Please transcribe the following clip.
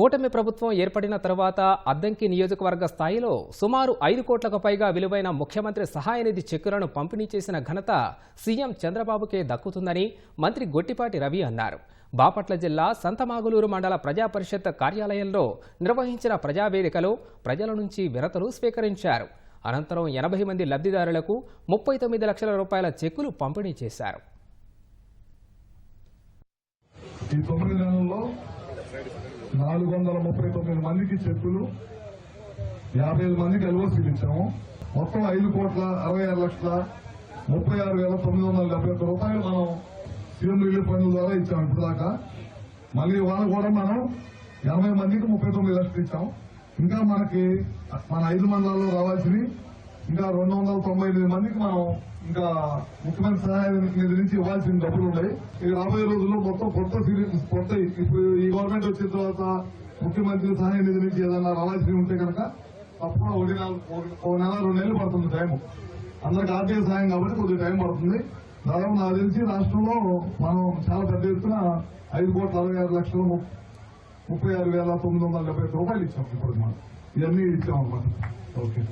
కూటమి ప్రభుత్వం ఏర్పడిన తర్వాత అద్దంకి నియోజకవర్గ స్థాయిలో సుమారు ఐదు కోట్లకు పైగా విలువైన ముఖ్యమంత్రి సహాయ నిధి చెక్కులను పంపిణీ చేసిన ఘనత సీఎం చంద్రబాబుకే దక్కుతుందని మంత్రి గొట్టిపాటి రవి అన్నారు. బాపట్ల జిల్లా సంతమాగులూరు మండల ప్రజా పరిషత్ కార్యాలయంలో నిర్వహించిన ప్రజావేదికలో ప్రజల నుంచి విరతలు స్వీకరించారు. అనంతరం ఎనభై మంది లబ్ధిదారులకు ముప్పై తొమ్మిది లక్షల రూపాయల చెక్కులు పంపిణీ చేశారు. ఈ తొమ్మిది నెలల్లో నాలుగు వందల ముప్పై తొమ్మిది మందికి చెక్కులు యాభై ఐదు మందికి ఎల్ఓసీలు ఇచ్చాము. మొత్తం ఐదు కోట్ల అరవై ఆరు లక్షల ముప్పై ఆరు వేల తొమ్మిది వందల డెబ్బై ఒక్క రూపాయలు మనం సీఎం రిలీఫ్ ఫండ్ ద్వారా ఇచ్చాం ఇప్పుడు దాకా మళ్ళీ వాళ్ళు కూడా మనం ఎనభై మందికి ముప్పై తొమ్మిది లక్షలు ఇచ్చాం ఇంకా మనకి మన ఐదు మండలాల్లో రావాల్సినవి ఇంకా రెండు వందల తొంభై ఎనిమిది మందికి మనం ఇంకా ముఖ్యమంత్రి సహాయ నిధి నుంచి ఇవ్వాల్సిన డబ్బులు ఉన్నాయి. ఇక రాబోయే రోజుల్లో మొత్తం కొత్త కొత్త ఇప్పుడు ఈ గవర్నమెంట్ వచ్చిన తర్వాత ముఖ్యమంత్రి సహాయ నిధి నుంచి ఏదైనా రావాల్సి ఉంటే కనుక తప్పకుండా ఒక నెల ఒక నెల రెండు నెలలు పడుతుంది టైం అందరికి ఆర్థిక సహాయం కాబట్టి కొద్దిగా టైం పడుతుంది. దాదాపు నాకు తెలిసి రాష్ట్రంలో మనం చాలా పెద్ద ఎత్తున ఐదు కోట్ల అరవై ఆరు లక్షల ముప్పై ఆరు వేల తొమ్మిది వందల డెబ్బై రూపాయలు ఇచ్చాం ఇప్పుడు మనం. ఇవన్నీ ఇచ్చాం అనమాట ఓకే.